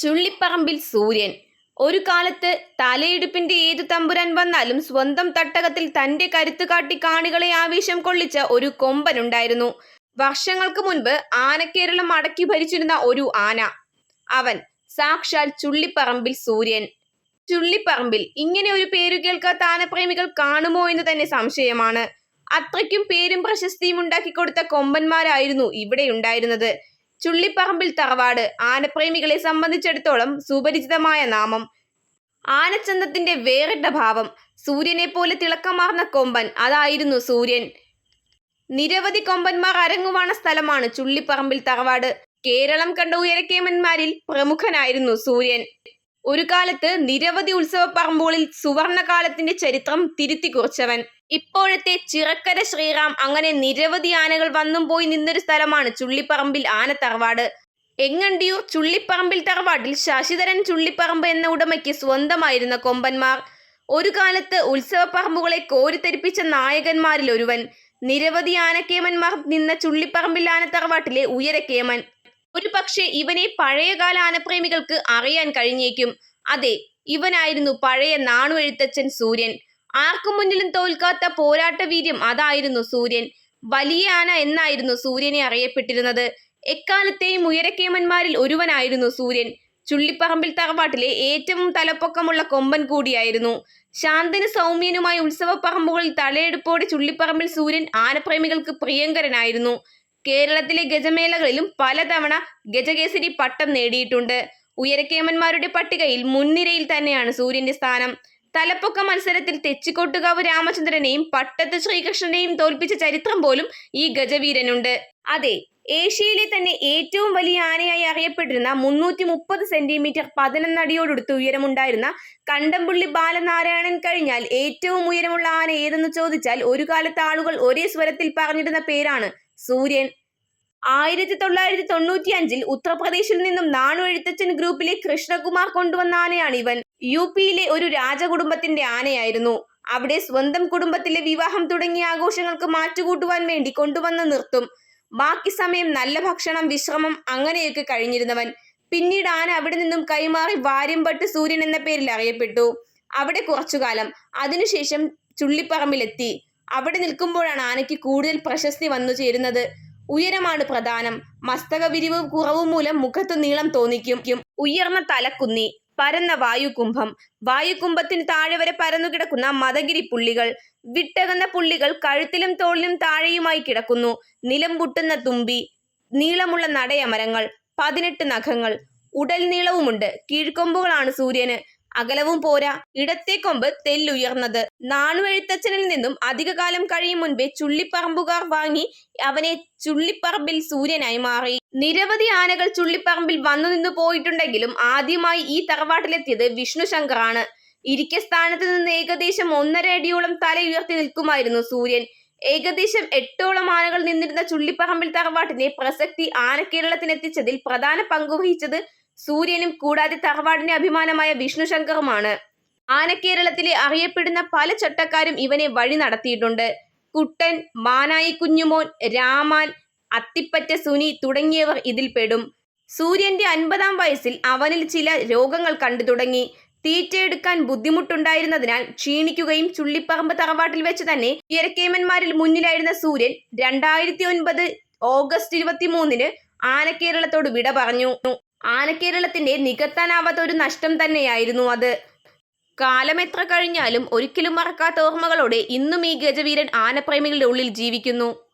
ചുള്ളിപ്പറമ്പിൽ സൂര്യൻ. ഒരു കാലത്ത് തലയിടുപ്പിന്റെ ഏതു തമ്പുരാൻ വന്നാലും സ്വന്തം തട്ടകത്തിൽ തന്റെ കരുത്ത് കാട്ടി കാണികളെ ആവേശം കൊള്ളിച്ച ഒരു കൊമ്പനുണ്ടായിരുന്നു. വർഷങ്ങൾക്ക് മുൻപ് ആനക്കേരളം അടക്കി ഭരിച്ചിരുന്ന ഒരു ആന. അവൻ സാക്ഷാൽ ചുള്ളിപ്പറമ്പിൽ സൂര്യൻ. ചുള്ളിപ്പറമ്പിൽ ഇങ്ങനെ ഒരു പേരു കേൾക്കാത്ത ആനപ്രേമികൾ കാണുമോ എന്ന് തന്നെ സംശയമാണ്. അത്രയ്ക്കും പേരും പ്രശസ്തിയും ഉണ്ടാക്കി കൊടുത്ത കൊമ്പന്മാരായിരുന്നു ഇവിടെ ഉണ്ടായിരുന്നത്. ചുള്ളിപ്പറമ്പിൽ തറവാട് ആനപ്രേമികളെ സംബന്ധിച്ചിടത്തോളം സുപരിചിതമായ നാമം. ആനച്ചന്തത്തിന്റെ വേറിട്ട ഭാവം സൂര്യനെ പോലെ തിളക്കമാർന്ന കൊമ്പൻ അതായിരുന്നു സൂര്യൻ. നിരവധി കൊമ്പന്മാർ അരങ്ങുവാണ സ്ഥലമാണ് ചുള്ളിപ്പറമ്പിൽ തറവാട്. കേരളം കണ്ട ഉയരക്കേമന്മാരിൽ പ്രമുഖനായിരുന്നു സൂര്യൻ. ഒരു കാലത്ത് നിരവധി ഉത്സവ പറമ്പുകളിൽ സുവർണകാലത്തിന്റെ ചരിത്രം തിരുത്തി കുറിച്ചവൻ. ഇപ്പോഴത്തെ ചിറക്കര ശ്രീറാം അങ്ങനെ നിരവധി ആനകൾ വന്നും പോയി നിന്നൊരു സ്ഥലമാണ് ചുള്ളിപ്പറമ്പിൽ ആന തറവാട് എങ്ങണ്ടിയൂർ ചുള്ളിപ്പറമ്പിൽ തറവാട്ടിൽ ശശിധരൻ ചുള്ളിപ്പറമ്പ് എന്ന ഉടമയ്ക്ക് സ്വന്തമായിരുന്ന കൊമ്പന്മാർ. ഒരു കാലത്ത് ഉത്സവ പറമ്പുകളെ കോരിത്തെരിപ്പിച്ച നായകന്മാരിൽ ഒരുവൻ നിരവധി ആനക്കേമന്മാർ നിന്ന ചുള്ളിപ്പറമ്പിൽ ആന തറവാട്ടിലെ ഉയരക്കേമൻ. ഒരു പക്ഷേ ഇവനെ പഴയകാല ആനപ്രേമികൾക്ക് അറിയാൻ കഴിഞ്ഞേക്കും. അതെ ഇവനായിരുന്നു പഴയ നാണുഎഴുത്തച്ഛൻ സൂര്യൻ. ആർക്കും മുന്നിലും തോൽക്കാത്ത പോരാട്ട വീര്യം അതായിരുന്നു സൂര്യൻ. വലിയ ആന എന്നായിരുന്നു സൂര്യനെ അറിയപ്പെട്ടിരുന്നത്. എക്കാലത്തെയും ഉയരക്കേമന്മാരിൽ ഒരുവനായിരുന്നു സൂര്യൻ. ചുള്ളിപ്പറമ്പിൽ തറവാട്ടിലെ ഏറ്റവും തലപ്പൊക്കമുള്ള കൊമ്പൻ കൂടിയായിരുന്നു. ശാന്തന് സൗമ്യനുമായി ഉത്സവ പറമ്പുകളിൽ തലയെടുപ്പോടെ ചുള്ളിപ്പറമ്പിൽ സൂര്യൻ ആനപ്രേമികൾക്ക് പ്രിയങ്കരനായിരുന്നു. കേരളത്തിലെ ഗജമേളകളിലും പലതവണ ഗജകേസരി പട്ടം നേടിയിട്ടുണ്ട്. ഉയരക്കേമന്മാരുടെ പട്ടികയിൽ മുൻനിരയിൽ തന്നെയാണ് സൂര്യന്റെ സ്ഥാനം. തലപ്പൊക്ക മത്സരത്തിൽ തെച്ചിക്കോട്ടുകാവ് രാമചന്ദ്രനെയും പട്ടത്ത് ശ്രീകൃഷ്ണനെയും തോൽപ്പിച്ച ചരിത്രം പോലും ഈ ഗജവീരനുണ്ട്. അതെ ഏഷ്യയിലെ തന്നെ ഏറ്റവും വലിയ ആനയായി അറിയപ്പെട്ടിരുന്ന മുന്നൂറ്റി മുപ്പത് സെന്റിമീറ്റർ പതിനൊന്നടിയോടടുത്ത് ഉയരമുണ്ടായിരുന്ന കണ്ടംപുള്ളി ബാലനാരായണൻ കഴിഞ്ഞാൽ ഏറ്റവും ഉയരമുള്ള ആന ഏതെന്ന് ചോദിച്ചാൽ ഒരു കാലത്ത് ആളുകൾ ഒരേ സ്വരത്തിൽ പറഞ്ഞിരുന്ന പേരാണ് സൂര്യൻ. ആയിരത്തി തൊള്ളായിരത്തി തൊണ്ണൂറ്റി അഞ്ചിൽ ഉത്തർപ്രദേശിൽ നിന്നും നാണു എഴുത്തച്ഛൻ ഗ്രൂപ്പിലെ കൃഷ്ണകുമാർ കൊണ്ടുവന്ന ആനയാണ് ഇവൻ. യു പിയിലെ ഒരു രാജകുടുംബത്തിന്റെ ആനയായിരുന്നു. അവിടെ സ്വന്തം കുടുംബത്തിലെ വിവാഹം തുടങ്ങിയ ആഘോഷങ്ങൾക്ക് മാറ്റുകൂട്ടുവാൻ വേണ്ടി കൊണ്ടുവന്ന് നിർത്തും. ബാക്കി സമയം നല്ല ഭക്ഷണം വിശ്രമം അങ്ങനെയൊക്കെ കഴിഞ്ഞിരുന്നവൻ. പിന്നീട് ആന അവിടെ നിന്നും കൈമാറി വാര്യംപട്ട് സൂര്യൻ എന്ന പേരിൽ അറിയപ്പെട്ടു. അവിടെ കുറച്ചുകാലം. അതിനുശേഷം ചുള്ളിപ്പറമ്പിലെത്തി. അവിടെ നിൽക്കുമ്പോഴാണ് ആനയ്ക്ക് കൂടുതൽ പ്രശസ്തി വന്നു ചേരുന്നത്. ഉയരമാണ് പ്രധാനം. മസ്തക വിരിവ് കുറവ് മൂലം മുഖത്ത് നീളം തോന്നിക്കും. ഉയർന്ന തലക്കുന്നി പരന്ന വായുകുംഭം. വായുകുംഭത്തിന് താഴെ വരെ പരന്നു കിടക്കുന്ന മതഗിരി പുള്ളികൾ. വിട്ടകന്ന പുള്ളികൾ കഴുത്തിലും തോളിലും താഴെയുമായി കിടക്കുന്നു. നിലം പൊട്ടുന്ന തുമ്പി നീളമുള്ള നടയമരങ്ങൾ പതിനെട്ട് നഖങ്ങൾ. ഉടൽ നീളവുമുണ്ട് കീഴ്ക്കൊമ്പുകളാണ് സൂര്യന്. അകലവും പോരാ. ഇടത്തെ കൊമ്പ് തെല്ലുയർന്നത്. നാണുവെഴുത്തച്ഛനിൽ നിന്നും അധികകാലം കഴിയും മുൻപേ ചുള്ളിപ്പറമ്പുകാർ വാങ്ങി അവനെ ചുള്ളിപ്പറമ്പിൽ സൂര്യനായി മാറി. നിരവധി ആനകൾ ചുള്ളിപ്പറമ്പിൽ വന്നു നിന്നു പോയിട്ടുണ്ടെങ്കിലും ആദ്യമായി ഈ തറവാട്ടിലെത്തിയത് വിഷ്ണു ശങ്കറാണ് ഇരിക്ക സ്ഥാനത്ത് നിന്ന് ഏകദേശം ഒന്നര അടിയോളം തല ഉയർത്തി നിൽക്കുമായിരുന്നു സൂര്യൻ. ഏകദേശം എട്ടോളം ആനകൾ നിന്നിരുന്ന ചുള്ളിപ്പറമ്പിൽ തറവാട്ടിന്റെ പ്രസക്തി ആനക്കേരളത്തിനെത്തിച്ചതിൽ പ്രധാന പങ്കുവഹിച്ചത് സൂര്യനും കൂടാതെ തറവാടിന്റെ അഭിമാനമായ വിഷ്ണു ശങ്കറുമാണ്. ആനക്കേരളത്തിലെ അറിയപ്പെടുന്ന പല ചട്ടക്കാരും ഇവനെ വഴി നടത്തിയിട്ടുണ്ട്. കുട്ടൻ മാനായി കുഞ്ഞുമോൻ രാമാൻ അത്തിപ്പറ്റ സുനി തുടങ്ങിയവർ ഇതിൽ പെടും. സൂര്യന്റെ അൻപതാം വയസ്സിൽ അവനിൽ ചില രോഗങ്ങൾ കണ്ടു തുടങ്ങി. തീറ്റയെടുക്കാൻ ബുദ്ധിമുട്ടുണ്ടായിരുന്നതിനാൽ ക്ഷീണിക്കുകയും ചുള്ളിപ്പറമ്പ് തറവാട്ടിൽ വെച്ച് തന്നെ ഇരക്കേമന്മാരിൽ മുന്നിലായിരുന്ന സൂര്യൻ രണ്ടായിരത്തി ഒൻപത് ഓഗസ്റ്റ് ഇരുപത്തി മൂന്നിന് ആനക്കേരളത്തോട് വിട പറഞ്ഞു. ആനക്കേരളത്തിന്റെ നികത്താനാവാത്ത ഒരു നഷ്ടം തന്നെയായിരുന്നു അത്. കാലം എത്ര കഴിഞ്ഞാലും ഒരിക്കലും മറക്കാത്ത ഓർമ്മകളോടെ ഇന്നും ഈ ഗജവീരൻ ആനപ്രേമികളുടെ ഉള്ളിൽ ജീവിക്കുന്നു.